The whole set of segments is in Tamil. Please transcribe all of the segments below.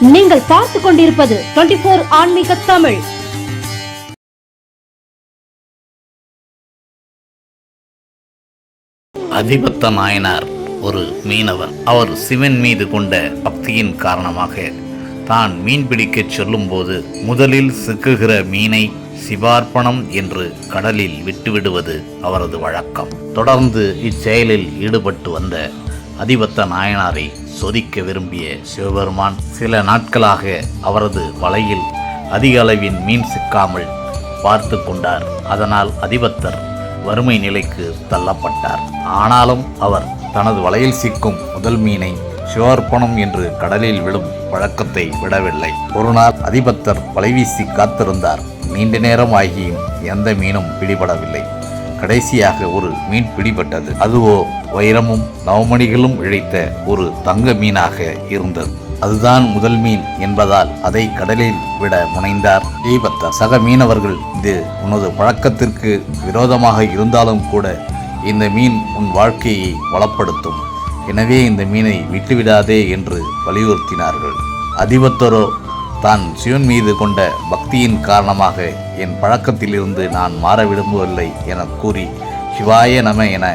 நீங்கள் பார்த்துக் கொண்டிருப்பது 24 ஆன்மீக தமிழ். அதிபத்த நாயனார் ஒரு மீனவர். அவர் சிவன் மீது கொண்ட பக்தியின் காரணமாக தான் மீன் பிடிக்கச் சொல்லும்போது முதலில் சிக்குகிற மீனை சிவார்ப்பணம் என்று கடலில் விட்டுவிடுவது அவரது வழக்கம். தொடர்ந்து இச்செயலில் ஈடுபட்டு வந்த அதிபத்த நாயனாரை சொதிக்க விரும்பிய சிவபெருமான் சில நாட்களாக அவரது வலையில் அதிக அளவின் மீன் சிக்காமல் பார்த்து கொண்டார். அதனால் அதிபத்தர் வறுமை நிலைக்கு தள்ளப்பட்டார். ஆனாலும் அவர் தனது வலையில் சிக்கும் முதல் மீனை சிவார்ப்பணம் என்று கடலில் விழும் பழக்கத்தை விடவில்லை. ஒருநாள் அதிபத்தர் வலைவீசி காத்திருந்தார். நீண்ட நேரம் ஆகியும் எந்த மீனும் பிடிபடவில்லை. கடைசியாக ஒரு மீன் பிடிபட்டது. அதுவோ வைரமும் நவமணிகளும் இழைத்த ஒரு தங்க மீனாக இருந்தது. அதுதான் முதல் மீன் என்பதால் அதை கடலில் விட முனைந்தார் தீபத்தர் சக மீனவர்கள் இது உனது பழக்கத்திற்கு விரோதமாக இருந்தாலும் கூட இந்த மீன் உன் வாழ்க்கையை வளப்படுத்தும். எனவே இந்த மீனை விட்டுவிடாதே என்று வலியுறுத்தினார்கள். அதிபத்தரோ தான் சிவன் மீது கொண்ட பக்தியின் காரணமாக என் பழக்கத்திலிருந்து நான் மாற விரும்பவில்லை என கூறி சிவாய நம என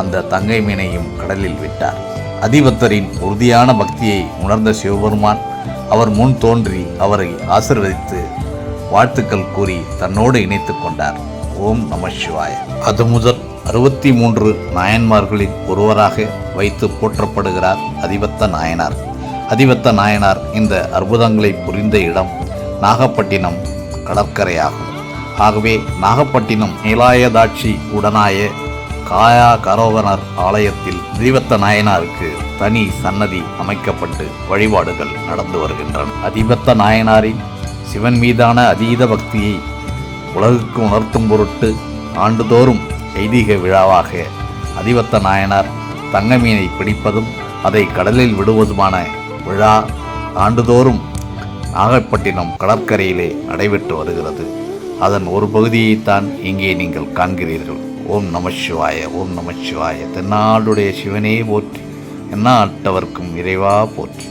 அந்த தங்கை மீனையும் கடலில் விட்டார். அதிபத்தரின் உறுதியான பக்தியை உணர்ந்த சிவபெருமான் அவர் முன் தோன்றி அவரை ஆசிர்வதித்து வாழ்த்துக்கள் கூறி தன்னோடு இணைத்து கொண்டார். ஓம் நம சிவாய. அது முதல் அறுபத்தி மூன்று நாயன்மார்களில் ஒருவராக வைத்து போற்றப்படுகிறார் அதிபத்த நாயனார். அதிபத்த நாயனார் இந்த அற்புதங்களை புரிந்த இடம் நாகப்பட்டினம் கடற்கரையாகும். ஆகவே நாகப்பட்டினம் நீலாயதாட்சி உடனாய காயா கரோகனர் ஆலயத்தில் அதிபத்த நாயனாருக்கு தனி சன்னதி அமைக்கப்பட்டு வழிபாடுகள் நடந்து வருகின்றன. அதிபத்த நாயனாரின் சிவன் மீதான அதீத பக்தியை உலகுக்கு உணர்த்தும் பொருட்டு ஆண்டுதோறும் ஐதீக விழாவாக அதிபத்த நாயனார் தங்கமீனை பிடிப்பதும் அதை கடலில் விடுவதுமான விழா ஆண்டுதோறும் நாகப்பட்டினம் கடற்கரையிலே நடைபெற்று வருகிறது. அதன் ஒரு பகுதியைத்தான் இங்கே நீங்கள் காண்கிறீர்கள். ஓம் நம சிவாய ஓம் நம சிவாய. தென்னாடுடைய சிவனே போற்றி எந்நாட்டவர்க்கும் இறைவா போற்றி.